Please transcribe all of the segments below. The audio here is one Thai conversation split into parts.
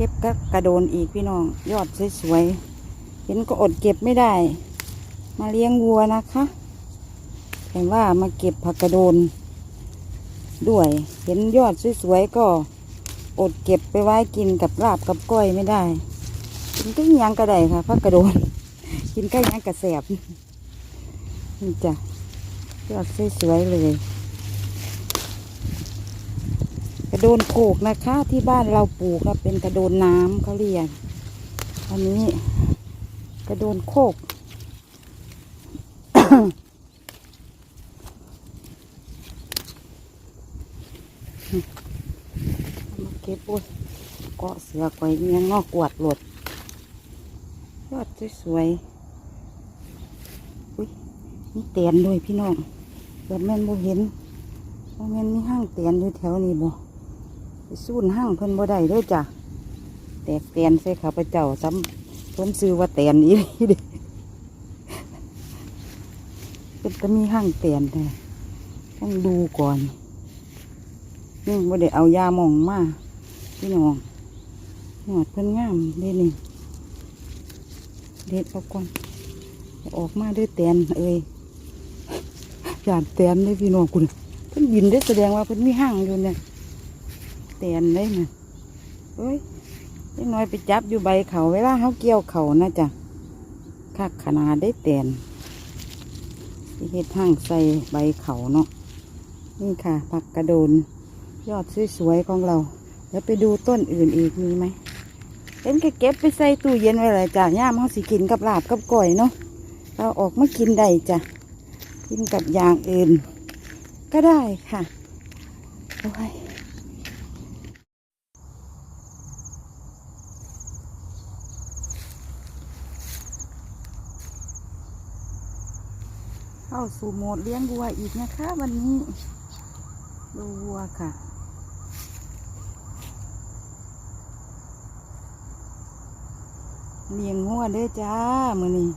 เก็บก็กระโดนอีกพี่น้อง ยอดสวยๆเห็นก็อดเก็บไม่ได้ มาเลี้ยงวัวนะคะเห็นว่ามาเก็บผักกระโดน ด้วย เห็นยอดสวยๆก็อดเก็บไปไว้กินกับลาบกับก้อยไม่ได้ กินก็ยังก็ได้ค่ะผักกระโดน กินก็ยังกระแสบนี่จ้ะยอดสวยๆเลย ก ระโดนโขกนะคะ ที่บ้านเราปลูกเป็นกระโดนน้ำเขาเรียกอันนี้กระโดนโคกเอามาเก็บโอ้ยเกาะเสือไว้เมียงงอกกวดหลดยอดสวยๆอุ้ยมีเตียนด้วยพี่น้องแบบแม่นบ่เห็นว่าแม่นมีห้างเตียนอยู่แถวนี้บ่ สูนห้างเพิ่นบ่ได้เด้วยจ้ะแตกเตียนใส่ข้าพเจ้าซ้ำผมซื้อว่าเตียนอีหลีเด้เป็นก็มีห้างเตียนแต่ต้องดูก่อนนี่บ่ได้เอายาหมองมาพี่น้องหอดเพิ่นงามเด้นี่เด็ดเอาก่อนอออกมาด้วยแตนเอ้ยหยาดแตนเลยพี่น้องคุณเพิ่นบินได้แสดงว่าเพิ่นมีห้างอยู่เนี่ย แตนเลยนะเอ้ยเล็กน้อยไปจับอยู่ใบเขาเวลาเขาเกี่ยวเขานะจ๊ะคักขนาดได้แตนสิเฮ็ดห้างใส่ใบเขาเนาะนี่ค่ะผักกระโดน ยอดสวยๆของเรา แล้วไปดูต้นอื่นอีกมีไหมเป็นก็เก็บไปใส่ตู้เย็นไว้เลยจ้ะย่ามเขาสิกินกับลาบกับก้อยเนาะเราออกมากินได้จ้ะกินกับอย่างอื่น ก็ได้ค่ะโอ้ย เข้าสู่โหมดเลี้ยงวัวอีกนะคะ วันนี้ ดูวัวค่ะ เลี้ยงงัวเด้อจ้ามือนี้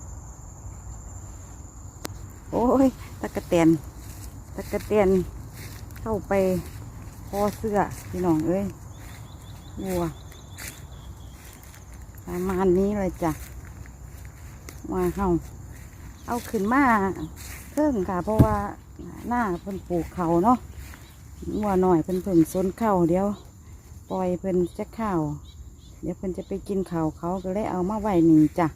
โอ้ยตะกะแตนตะกะแตนเข้าไปพอเสื้อพี่น้องเอ้ยวัวประมาณนี้เลยจ้ะว่าเฮาเอาขึ้นมา เพิ่งค่ะ เพราะว่าหน้าเพิ่นปลูกเขาเนาะวัวหน่อยเพิ่นเพิ่งซนเข้าเดี๋ยว ปล่อยเพิ่นจะข้าว เดี๋ยวเพิ่นจะไปกินข้าวเขาก็เลยเอามาไว้นี่งจ้ะ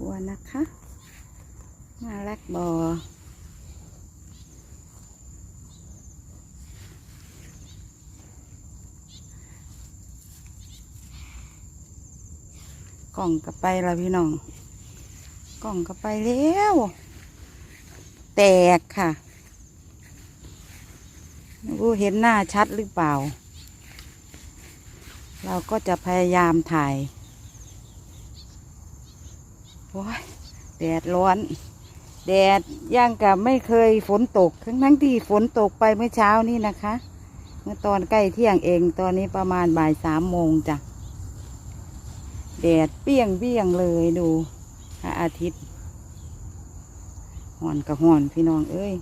วัวนะคะน่ารักบอกล่องก็ไปละพี่น้อง กล่องก็ไปแล้ว แตกค่ะรู้เห็นหน้าชัดหรือเปล่า เราก็จะพยายามถ่ายโอ้ยแดดร้อน แดดย่างกับไม่เคยฝนตก ทั้งทั้งที่ฝนตกไปเมื่อเช้านี้นะคะ เมื่อตอนใกล้เที่ยงเองตอนนี้ประมาณบ่ายสามโมงจ้ะแดดเปี้ยงเบี้ยงเลยดู อาทิตย์ห่อนกับห่อนพี่น้องเอ้ย